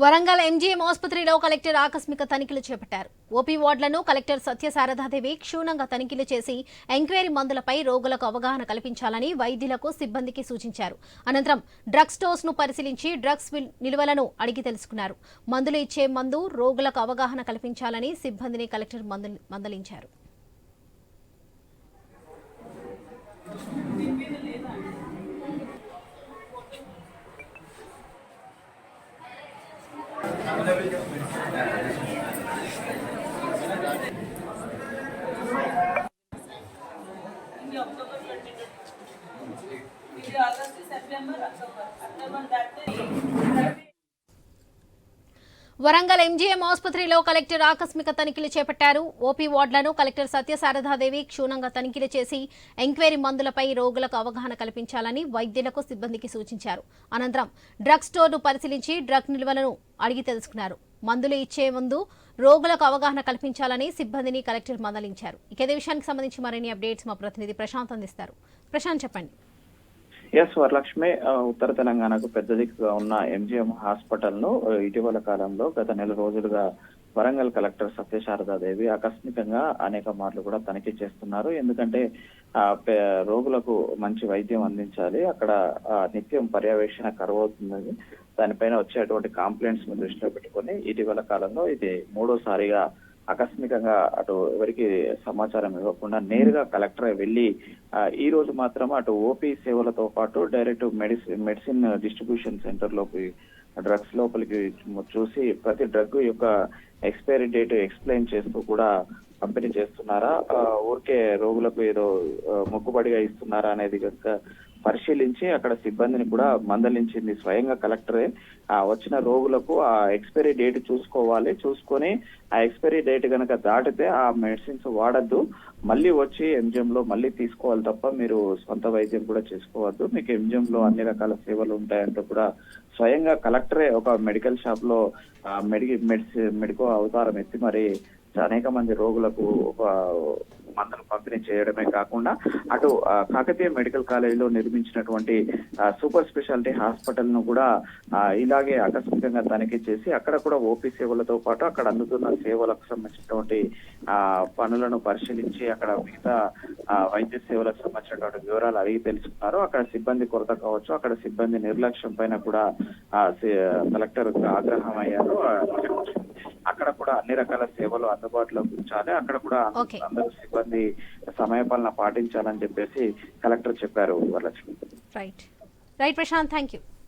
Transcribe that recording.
Warangal MGM ఆసుపత్రిలో collector ఆకస్మిక తనిఖీలు చేపట్టారు. ఓపీ వార్డులను కలెక్టర్ సత్యశారదాదేవి క్షుణ్ణంగా తనిఖీలు చేసి ఎంక్వైరీ మందులపై రోగులకు అవగాహన కల్పించాలని వైద్యులకు సిబ్బందికి సూచించారు. అనంతరం డ్రగ్ స్టోర్స్ను పరిశీలించి డ్రగ్స్ నిల్వలను అడిగి తెలుసుకున్నారు. మందులు ఇచ్చే మందు రోగులకు అవగాహన కల్పించాలని సిబ్బందిని collector మందలించారు. October twenty twenty August September October October Warangal MGM ఆసుపత్రిలో కలెక్టర్ ఆకస్మిక తనిఖీలు చేపట్టారు. ఓపీ వార్డులను కలెక్టర్ సత్యశారదాదేవి క్షుణ్ణంగా తనిఖీలు చేసి ఎంక్వైరీ మందులపై రోగులకు అవగాహన కల్పించాలని వైద్యులకు సిబ్బందికి సూచించారు. అనంతరం డ్రగ్ స్టోర్ను పరిశీలించి డ్రగ్ నిల్వలను అడిగి తెలుసుకున్నారు. మందులు ఇచ్చే ముందు రోగులకు అవగాహన కల్పించాలని సిబ్బందిని కలెక్టర్ మందలించారు. ఇక విషయానికి సంబంధించి మరిన్ని అప్డేట్స్ మా ప్రతినిధి ప్రశాంత్ అందిస్తారు. ప్రశాంత్ చెప్పండి. ఎస్ వరలక్ష్మి ఉత్తర తెలంగాణకు పెద్ద దిక్కుగా ఉన్న ఎంజిఎం హాస్పిటల్ను ఇటీవల కాలంలో గత నెల రోజులుగా వరంగల్ కలెక్టర్ సత్యశారదాదేవి ఆకస్మికంగా అనేక మార్లు కూడా తనిఖీ చేస్తున్నారు. ఎందుకంటే రోగులకు మంచి వైద్యం అందించాలి. అక్కడ నిత్యం పర్యవేక్షణ కరువవుతుందని దానిపైన వచ్చేటువంటి కాంప్లైంట్స్ను దృష్టిలో పెట్టుకొని ఇటీవల కాలంలో ఇది మూడోసారిగా ఆకస్మికంగా అటు ఎవరికి సమాచారం ఇవ్వకుండా నేరుగా కలెక్టర్ వెళ్ళి ఈ రోజు మాత్రం అటు ఓపీ సేవలతో పాటు డైరెక్ట్ మెడిసిన్ మెడిసిన్ డిస్ట్రిబ్యూషన్ సెంటర్లోకి డ్రగ్స్ లోపలికి చూసి ప్రతి డ్రగ్ యొక్క ఎక్స్పైరీ డేట్ ఎక్స్ప్లెయిన్ చేస్తూ కూడా పంపిణీ చేస్తున్నారా? ఊరికే రోగులకు ఏదో మొక్కుబడిగా ఇస్తున్నారా అనేది కనుక పరిశీలించి అక్కడ సిబ్బందిని కూడా మందలించింది. స్వయంగా కలెక్టరే ఆ వచ్చిన రోగులకు ఆ ఎక్స్పైరీ డేట్ చూసుకోవాలి. చూసుకొని ఆ ఎక్స్పైరీ డేట్ కనుక దాటితే ఆ మెడిసిన్స్ వాడద్దు. మళ్ళీ వచ్చి ఎంజిఎం లో మళ్ళీ తీసుకోవాలి తప్ప మీరు సొంత వైద్యం కూడా చేసుకోవద్దు. మీకు ఎంజిఎం లో అన్ని రకాల సేవలు ఉంటాయంటూ కూడా స్వయంగా కలెక్టరే ఒక మెడికల్ షాప్లో మెడి మెడిసి మెడికో అవతారం ఎత్తి మరి అనేక మంది రోగులకు ఒక మందులు పంపిణీ చేయడమే కాకుండా అటు కాకతీయ మెడికల్ కాలేజీలో నిర్మించినటువంటి సూపర్ స్పెషాలిటీ హాస్పిటల్ను కూడా ఇలాగే ఆకస్మికంగా తనిఖీ చేసి అక్కడ కూడా ఓపీ సేవలతో పాటు అక్కడ అందుతున్న సేవలకు సంబంధించినటువంటి ఆ పనులను పరిశీలించి అక్కడ మిగతా ఆ, వైద్య సేవలకు సంబంధించినటువంటి వివరాలు అడిగి తెలుసుకున్నారు. అక్కడ సిబ్బంది కొరత కావచ్చు అక్కడ సిబ్బంది నిర్లక్ష్యం పైన కూడా కలెక్టర్ ఆగ్రహం అయ్యారు అక్కడ కూడా అన్ని రకాల సేవలు అందుబాటులో ఉంచాలి. అక్కడ కూడా. అందరూ సిబ్బంది సమయపాలన పాటించాలని చెప్పేసి కలెక్టర్ చెప్పారు Varalakshmi. Right right Prashant thank you